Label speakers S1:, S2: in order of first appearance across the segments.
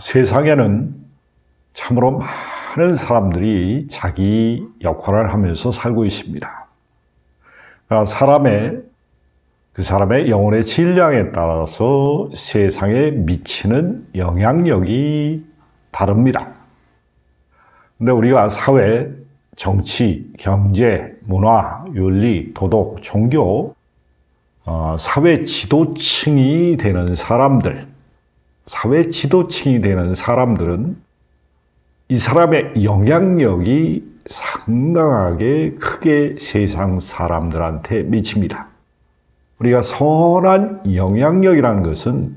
S1: 세상에는 참으로 많은 사람들이 자기 역할을 하면서 살고 있습니다. 사람의 그 사람의 영혼의 질량에 따라서 세상에 미치는 영향력이 다릅니다. 근데 우리가 사회, 정치, 경제, 문화, 윤리, 도덕, 종교, 어, 사회 지도층이 되는 사람들, 사회 지도층이 되는 사람들은 이 사람의 영향력이 상당하게 크게 세상 사람들한테 미칩니다. 우리가 선한 영향력이라는 것은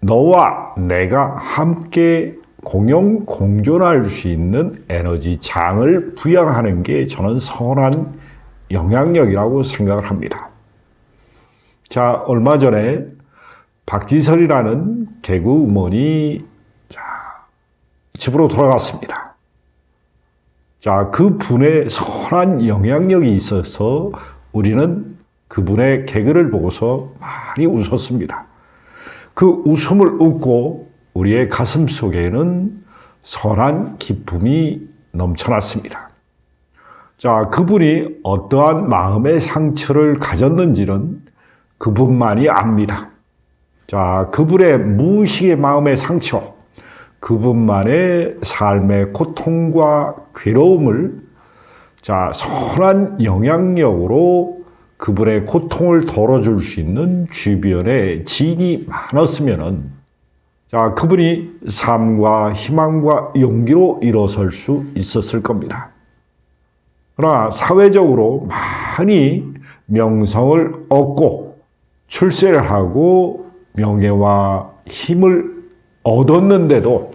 S1: 너와 내가 함께 공용 공존할 수 있는 에너지 장을 부양하는 게 저는 선한 영향력이라고 생각을 합니다. 자, 얼마 전에 박지설이라는 개그 음원이 자, 집으로 돌아갔습니다. 자, 그 분의 선한 영향력이 있어서 우리는 그분의 개그를 보고서 많이 웃었습니다. 그 웃음을 웃고 우리의 가슴 속에는 선한 기쁨이 넘쳐났습니다. 자, 그분이 어떠한 마음의 상처를 가졌는지는 그분만이 압니다. 자, 그분의 무의식의 마음의 상처, 그분만의 삶의 고통과 괴로움을 자, 선한 영향력으로 그분의 고통을 덜어줄 수 있는 주변에 지인이 많았으면은 자, 그분이 삶과 희망과 용기로 일어설 수 있었을 겁니다. 그러나 사회적으로 많이 명성을 얻고 출세를 하고 명예와 힘을 얻었는데도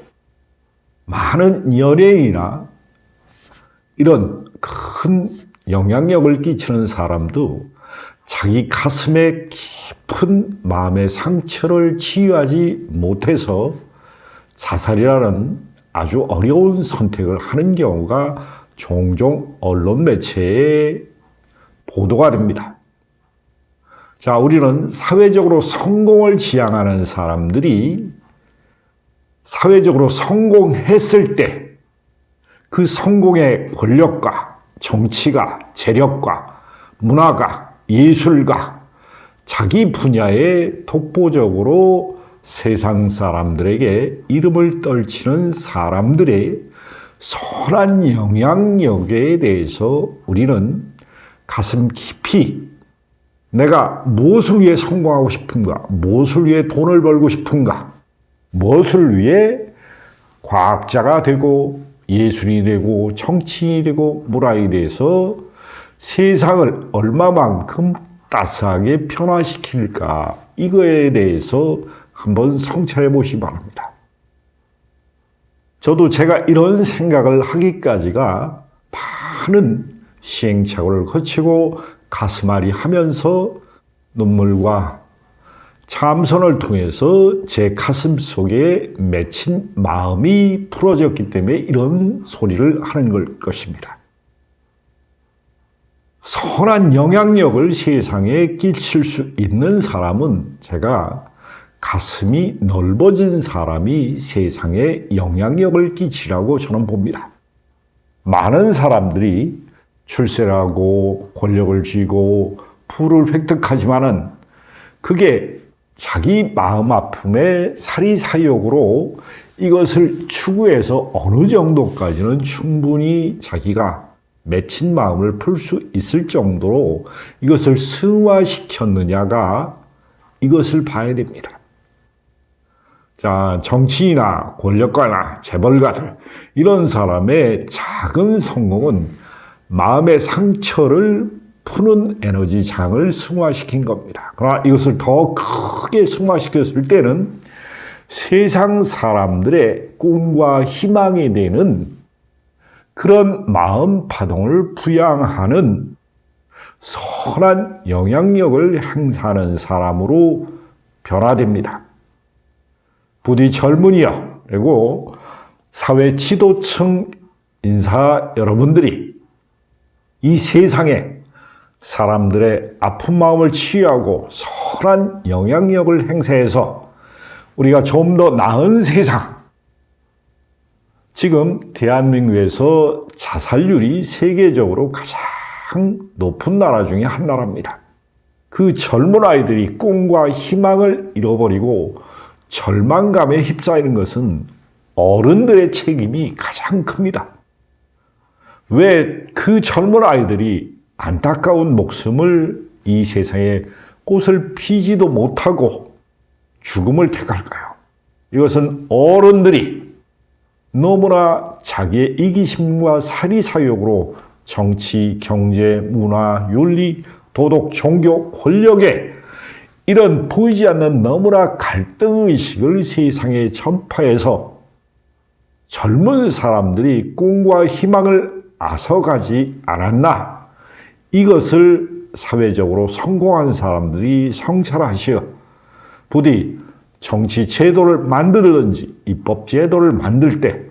S1: 많은 연예인이나 이런 큰 영향력을 끼치는 사람도 자기 가슴에 깊은 마음의 상처를 치유하지 못해서 자살이라는 아주 어려운 선택을 하는 경우가 종종 언론 매체에 보도가 됩니다. 자, 우리는 사회적으로 성공을 지향하는 사람들이 사회적으로 성공했을 때 그 성공의 권력과 정치가, 재력과 문화가, 예술가, 자기 분야에 독보적으로 세상 사람들에게 이름을 떨치는 사람들의 선한 영향력에 대해서 우리는 가슴 깊이 내가 무엇을 위해 성공하고 싶은가, 무엇을 위해 돈을 벌고 싶은가, 무엇을 위해 과학자가 되고 예술이 되고 정치인이 되고 문화에 대해서 세상을 얼마만큼 따스하게 변화시킬까? 이거에 대해서 한번 성찰해 보시기 바랍니다. 저도 제가 이런 생각을 하기까지가 많은 시행착오를 거치고 가슴앓이 하면서 눈물과 참선을 통해서 제 가슴 속에 맺힌 마음이 풀어졌기 때문에 이런 소리를 하는 걸 것입니다. 선한 영향력을 세상에 끼칠 수 있는 사람은 제가 가슴이 넓어진 사람이 세상에 영향력을 끼치라고 저는 봅니다. 많은 사람들이 출세를 하고 권력을 쥐고 부를 획득하지만은 그게 자기 마음 아픔의 사리사욕으로 이것을 추구해서 어느 정도까지는 충분히 자기가 맺힌 마음을 풀 수 있을 정도로 이것을 승화시켰느냐가 이것을 봐야 됩니다. 자, 정치인이나 권력가나 재벌가들, 이런 사람의 작은 성공은 마음의 상처를 푸는 에너지 장을 승화시킨 겁니다. 그러나 이것을 더 크게 승화시켰을 때는 세상 사람들의 꿈과 희망이 되는 그런 마음 파동을 부양하는 선한 영향력을 행사하는 사람으로 변화됩니다. 부디 젊은이여, 그리고 사회 지도층 인사 여러분들이 이 세상에 사람들의 아픈 마음을 치유하고 선한 영향력을 행사해서 우리가 좀 더 나은 세상, 지금 대한민국에서 자살률이 세계적으로 가장 높은 나라 중에 한 나라입니다. 그 젊은 아이들이 꿈과 희망을 잃어버리고 절망감에 휩싸이는 것은 어른들의 책임이 가장 큽니다. 왜 그 젊은 아이들이 안타까운 목숨을 이 세상에 꽃을 피지도 못하고 죽음을 택할까요? 이것은 어른들이 너무나 자기의 이기심과 사리사욕으로 정치, 경제, 문화, 윤리, 도덕, 종교, 권력에 이런 보이지 않는 너무나 갈등의식을 세상에 전파해서 젊은 사람들이 꿈과 희망을 앗아가지 않았나? 이것을 사회적으로 성공한 사람들이 성찰하시어 부디 정치 제도를 만들든지 입법 제도를 만들 때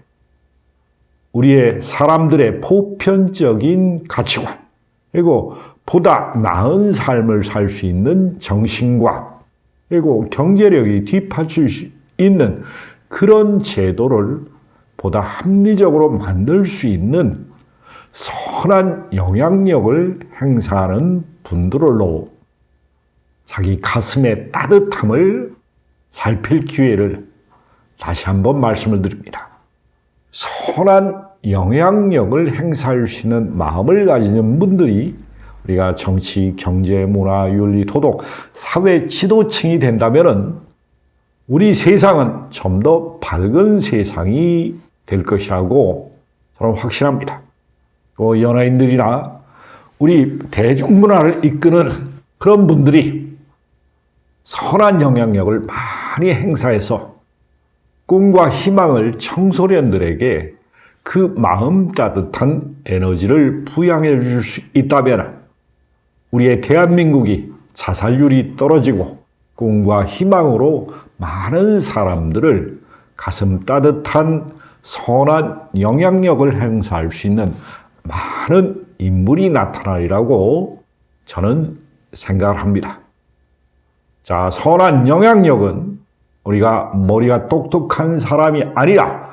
S1: 우리의 사람들의 보편적인 가치관 그리고 보다 나은 삶을 살 수 있는 정신과 그리고 경제력이 뒷받칠 수 있는 그런 제도를 보다 합리적으로 만들 수 있는 선한 영향력을 행사하는 분들로 자기 가슴의 따뜻함을 살필 기회를 다시 한번 말씀을 드립니다. 선한 영향력을 행사할 수 있는 마음을 가지는 분들이 우리가 정치, 경제, 문화, 윤리, 도덕, 사회 지도층이 된다면 우리 세상은 좀 더 밝은 세상이 될 것이라고 저는 확신합니다. 또 연예인들이나 우리 대중문화를 이끄는 그런 분들이 선한 영향력을 많이 행사해서 꿈과 희망을 청소년들에게 그 마음 따뜻한 에너지를 부양해 줄 수 있다면 우리의 대한민국이 자살률이 떨어지고 꿈과 희망으로 많은 사람들을 가슴 따뜻한 선한 영향력을 행사할 수 있는 많은 인물이 나타나리라고 저는 생각을 합니다. 자, 선한 영향력은 우리가 머리가 똑똑한 사람이 아니라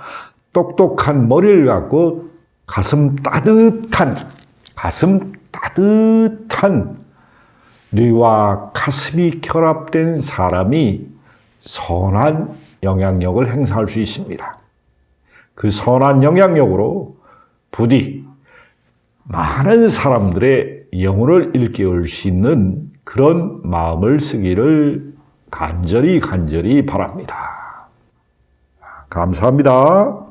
S1: 똑똑한 머리를 갖고 가슴 따뜻한, 가슴 따뜻한 뇌와 가슴이 결합된 사람이 선한 영향력을 행사할 수 있습니다. 그 선한 영향력으로 부디 많은 사람들의 영혼을 일깨울 수 있는 그런 마음을 쓰기를 간절히 간절히 바랍니다. 감사합니다.